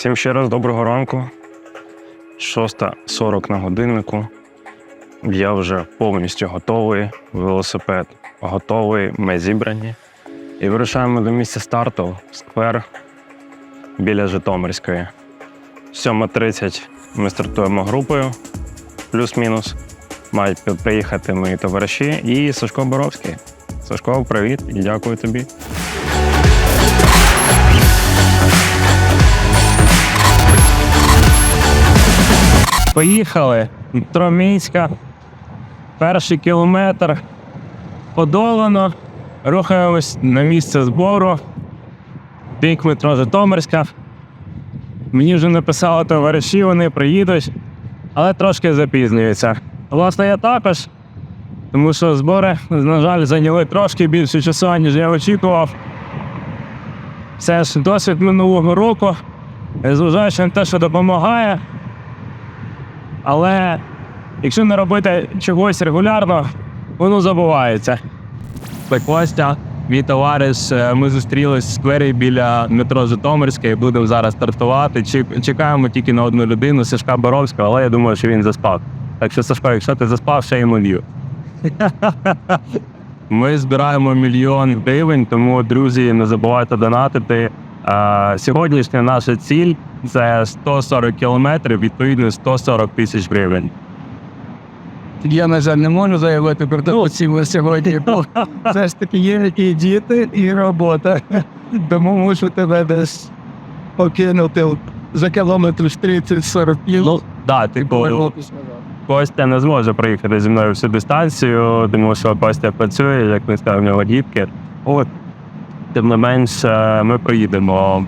Всім ще раз доброго ранку. 6.40 на годиннику. Я вже повністю готовий. Велосипед готовий, ми зібрані. І вирушаємо до місця старту в сквер біля Житомирської. 7.30 ми стартуємо групою, плюс-мінус. Мають приїхати мої товариші і Сашко Боровський. Сашко, привіт і дякую тобі. Поїхали. Метро Мінська. Перший кілометр подолано. Рухаємось на місце збору. Бік метро Житомирська. Мені вже написали товариші, вони приїдуть, але трошки запізнюються. Власне, я також, тому що збори, на жаль, зайняли трошки більше часу, ніж я очікував. Це ж досвід минулого року. Зважаючи на те, що допомагає. Але якщо не робити чогось регулярно, воно забувається. Так Костя, мій товариш, е, ми зустрілись в сквері біля метро Житомирське і будемо зараз стартувати. Чекаємо тільки на одну людину, Сашка Боровського, але я думаю, що він заспав. Так що, Сашко, якщо ти заспав, ще йому вів. Ми збираємо мільйон гривень, тому, друзі, не забувайте донатити. Сьогоднішня наша ціль це 140 кілометрів, відповідно 140 тисяч гривень. Я, на жаль, не можу заявити про те, що сьогодні. бо Все ж таки є і діти, і робота. Тому мушу тебе десь покинути за кілометр 30-40 кіл. Ну, да, типу. Костя не зможе проїхати зі мною всю дистанцію, тому що Костя працює, як не сказав, в нього дітки. От. Тим не менш, е, ми проїдемо.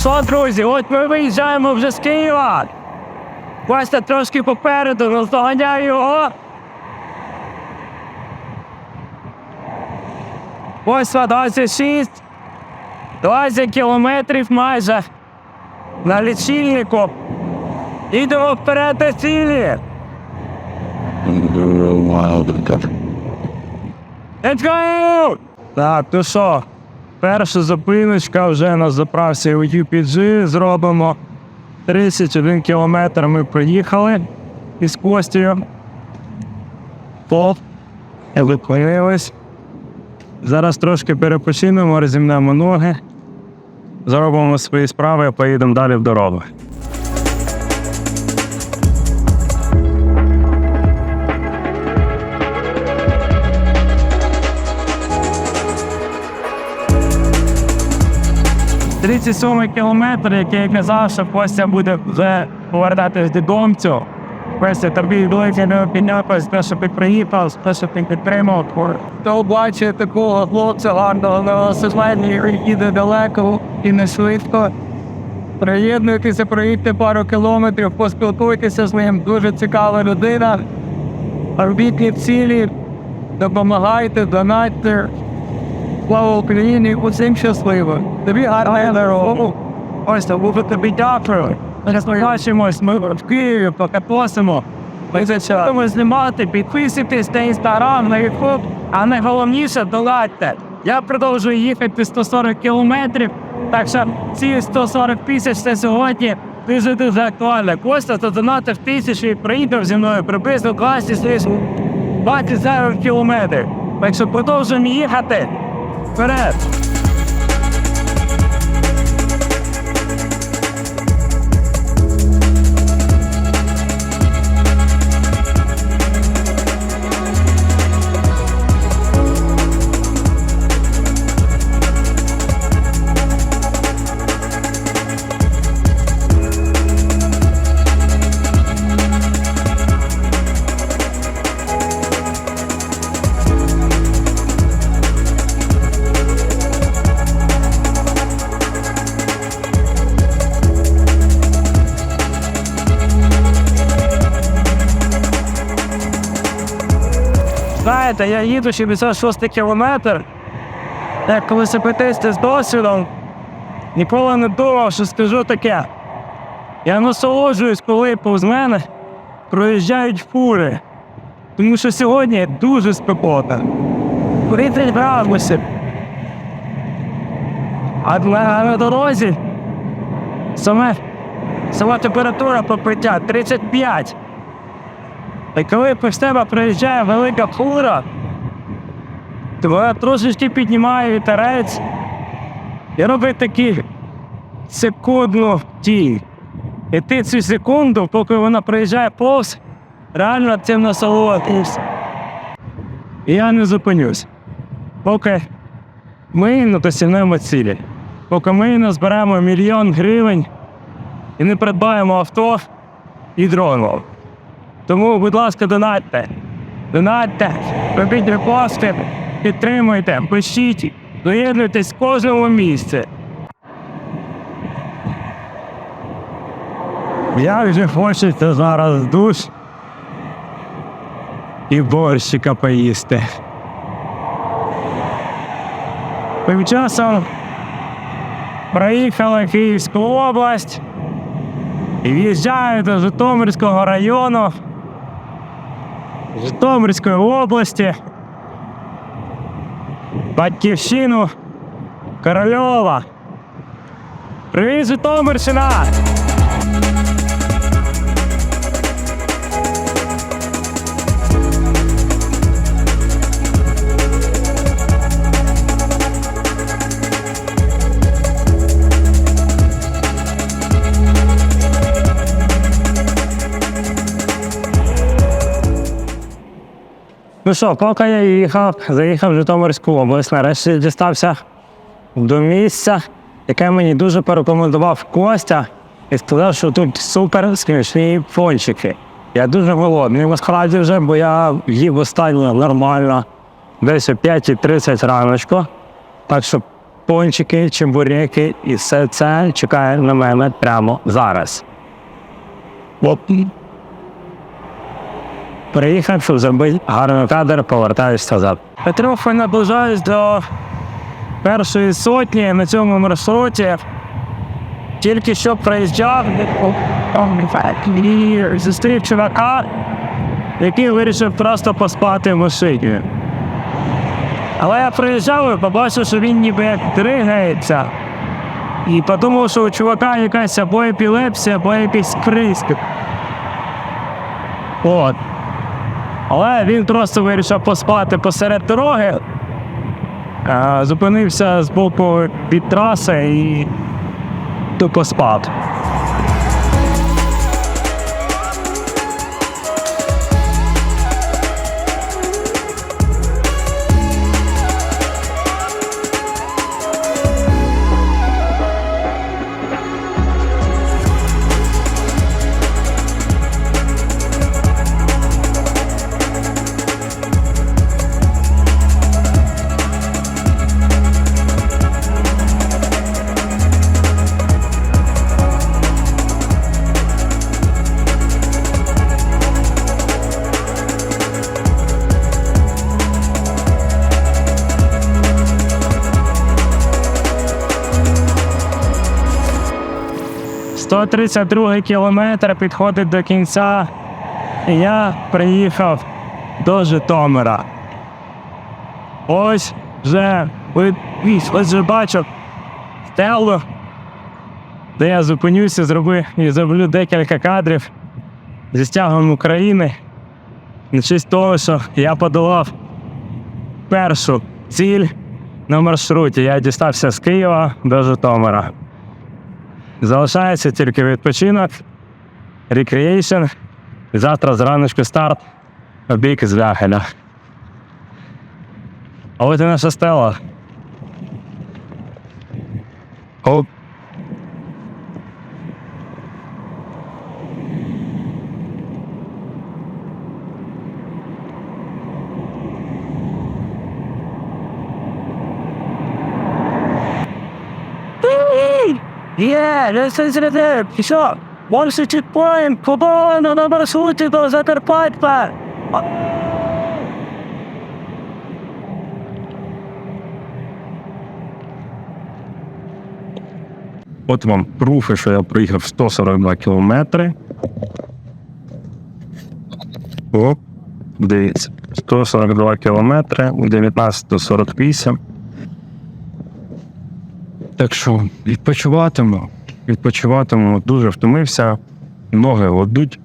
Що, друзі, от ми виїжджаємо вже з Києва. Костя трошки попереду, наздоганяю його. Ось 26. 20 кілометрів майже на лічильнику. Йдемо вперед до цілі. Let's go! Так, то що? Перша зупиночка вже на заправці у UPG зробимо. 31 кілометр ми проїхали із Костю. Поп. Зупинились. Зараз трошки перепочинемо, розімнемо ноги. Зробимо свої справи поїдемо далі в дорогу. – 37 кілометр, який я казав, що Костя буде вже повертатись додомцю. Костя, тобі велике необхідно, те, що ти приїхав, те, що ти підтримав. Хто бачить такого хлопця гарного на велосипеді, їде далеко і не швидко. Приєднуйтеся, проїдьте пару кілометрів, поспілкуйтеся з ним. Дуже цікава людина. Орбітні цілі, допомагайте, донатьте. Слава Україні, усім щасливо. Тобі гарного дорогу. Ось то буду тобі дякую. Побачимось, ми в Києві, поки просимо. Ми будемо знімати, підписуйтесь на інстаграм, на ютуб, а найголовніше доладьте. Я продовжую їхати 140 кілометрів, так що ці 140 тисяч це сьогодні дуже дуже актуально. Костя задонатив тисячу і приїхав зі мною приблизно 20 тисяч 20 кілометрів. Так що продовжуємо їхати. Вперед! Знаєте, я їду 66 кілометр. Як велосипедисти з досвідом, ніколи не думав, що скажу таке. Я насолоджуюсь, коли повз мене проїжджають фури. Тому що сьогодні дуже спекотно. 30 градусів. А на, дорозі саме, сама температура покриття 35. І коли повз тебе проїжджає велика фура, вона трошечки піднімає вітерець і робить такий секундну тінь. І ти цю секунду, поки вона проїжджає повз, реально цим насолодишся. І я не зупинюсь. Поки ми не досягнемо цілі, поки ми не зберемо мільйон гривень і не придбаємо авто і дрону. Тому, будь ласка, донатьте. Донатьте, робіть репости, підтримуйте, пишіть, доєднуйтесь в кожному місці. Я вже хочеться зараз душ і борщика поїсти. Тим часом проїхала Київську область і в'їжджаю до Житомирського району Житомирської області. Батьківщину Корольова. Привіт, Житомирщина! Ну що, поки я їхав, заїхав в Житомирську область, нарешті дістався до місця, яке мені дуже порекомендував Костя і сказав, що тут супер смішні пончики. Я дуже голодний насправді вже, бо я їв останнє нормально, десь о 5.30 раночку. Так що пончики, чебуреки і все це чекає на мене прямо зараз. Оп. Приїхав, щоб зробити гарний кадр, повертаюся назад. Трохи наближаюсь до першої сотні на цьому маршруті. Тільки що проїжджав і зустрів чувака, який вирішив просто поспати в машині. Але я приїжджав і побачив, що він ніби як дригається. І подумав, що у чувака якась або епілепсія, або якийсь приступ. От. Але він просто вирішив поспати посеред дороги, зупинився з боку від траси і тупо спав. – 132 кілометр підходить до кінця, і я приїхав до Житомира. Ось вже ось вже бачу стелу, де я зупинюся, зроблю і зроблю декілька кадрів зі стягом України. На честь того, що я подолав першу ціль на маршруті. Я дістався з Києва до Житомира. Залишається тільки відпочинок, рекреейшн. Завтра зраночку старт обійки з вяхеля. А от і наша стела. Оп. Yeah, Є, лісозрядив, все. Більше чіпаємо, побоїмо на маршруті до Закарпаття. От вам пруфи, що я проїхав 142 кілометри. Оп, дивіться, 142 кілометри, 1948. Так що відпочиватиму. Відпочиватиму, дуже втомився, ноги годуть.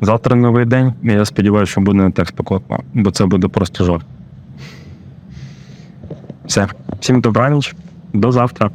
Завтра новий день, і я сподіваюся, що буде не так спекотно, бо це буде просто жах. Все. Всім добраніч, до завтра.